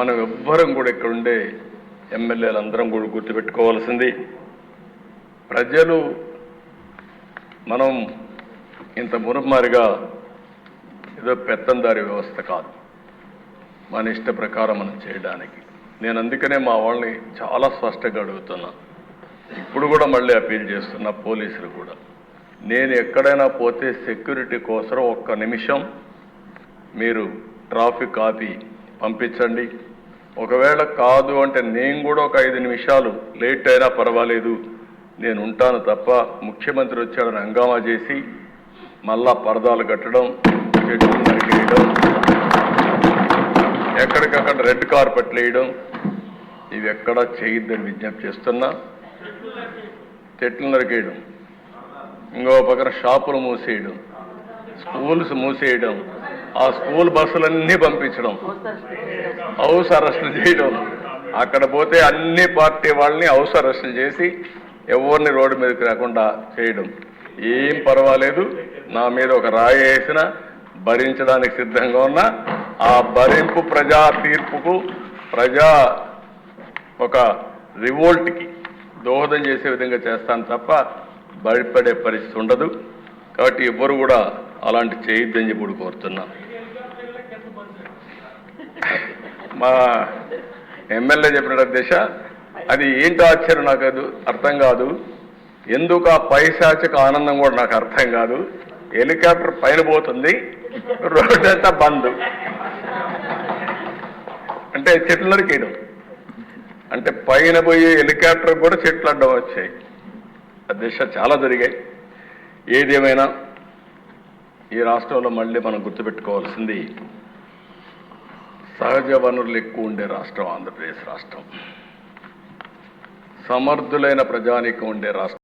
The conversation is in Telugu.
మనం ఎవ్వరం కూడా ఇక్కడ ఉండే ఎమ్మెల్యేలందరం కూడా గుర్తుపెట్టుకోవాల్సింది. ప్రజలు మనం ఇంత మురుమారిగా ఏదో పెత్తందారి వ్యవస్థ కాదు. మన ఇష్ట ప్రకారం మనం చేయడానికి. నేను అందుకనే మా వాళ్ళని చాలా స్పష్టంగా అడుగుతున్నా. ఇప్పుడు కూడా మళ్ళీ అప్పీల్ చేస్తున్నా పోలీసులు కూడా. నేను ఎక్కడైనా పోతే సెక్యూరిటీ కోసం ఒక్క నిమిషం మీరు ట్రాఫిక్ ఆపి పంపించండి. ఒకవేళ కాదు అంటే నేను కూడా ఒక ఐదు నిమిషాలు లేట్ అయినా పర్వాలేదు. నేను ఉంటాను తప్ప ముఖ్యమంత్రి వచ్చాడని హంగామా చేసి మళ్ళా పరదాలు కట్టడం చెట్లు నరికేయడం ఎక్కడికక్కడ రెడ్ కార్పెట్లు వేయడం ఇవి ఎక్కడా చేయొద్దని విజ్ఞప్తి చేస్తున్నా. చెట్లు నరికేయడం ఇంకో పక్కన షాపులు మూసేయడం స్కూల్స్ మూసేయడం ఆ స్కూల్ బస్సులన్నీ పంపించడం. హౌస్ అరెస్టులు చేయడం. అక్కడ పోతే అన్ని పార్టీ వాళ్ళని హౌస్ అరెస్టులు చేసి ఎవరిని రోడ్డు మీదకి రాకుండా చేయడం. ఏం పర్వాలేదు. నా మీద ఒక రాయి వేసిన భరించడానికి సిద్ధంగా ఉన్నా ఆ భరింపు ప్రజా తీర్పుకు ప్రజా ఒక రివోల్ట్కి దోహదం చేసే విధంగా చేస్తాను తప్ప భయపడే పరిస్థితి ఉండదు. కాబట్టి ఎవ్వరు కూడా అలాంటి చేయొద్దని చెప్పి కూడా మా ఎమ్మెల్యే చెప్పిన దిశ అది ఏంటో ఆశ్చర్యం నాకు అది అర్థం కాదు. ఎందుకు ఆ పైశాచిక ఆనందం కూడా నాకు అర్థం కాదు. హెలికాప్టర్ పైన పోతుంది రోడ్డు అంతా బంద్. అంటే చెట్లు నరికేయడం అంటే పైన పోయే హెలికాప్టర్ కూడా చెట్లు అడ్డం వచ్చాయి. ఆ దిశ చాలా జరిగాయి. ఏదేమైనా ఈ రాష్ట్రంలో మళ్ళీ మనం గుర్తుపెట్టుకోవాల్సింది సహజ వనరులు ఎక్కువ ఉండే రాష్ట్రం ఆంధ్రప్రదేశ్ రాష్ట్రం. సమర్థులైన ప్రజానీకం ఉండే రాష్ట్రం.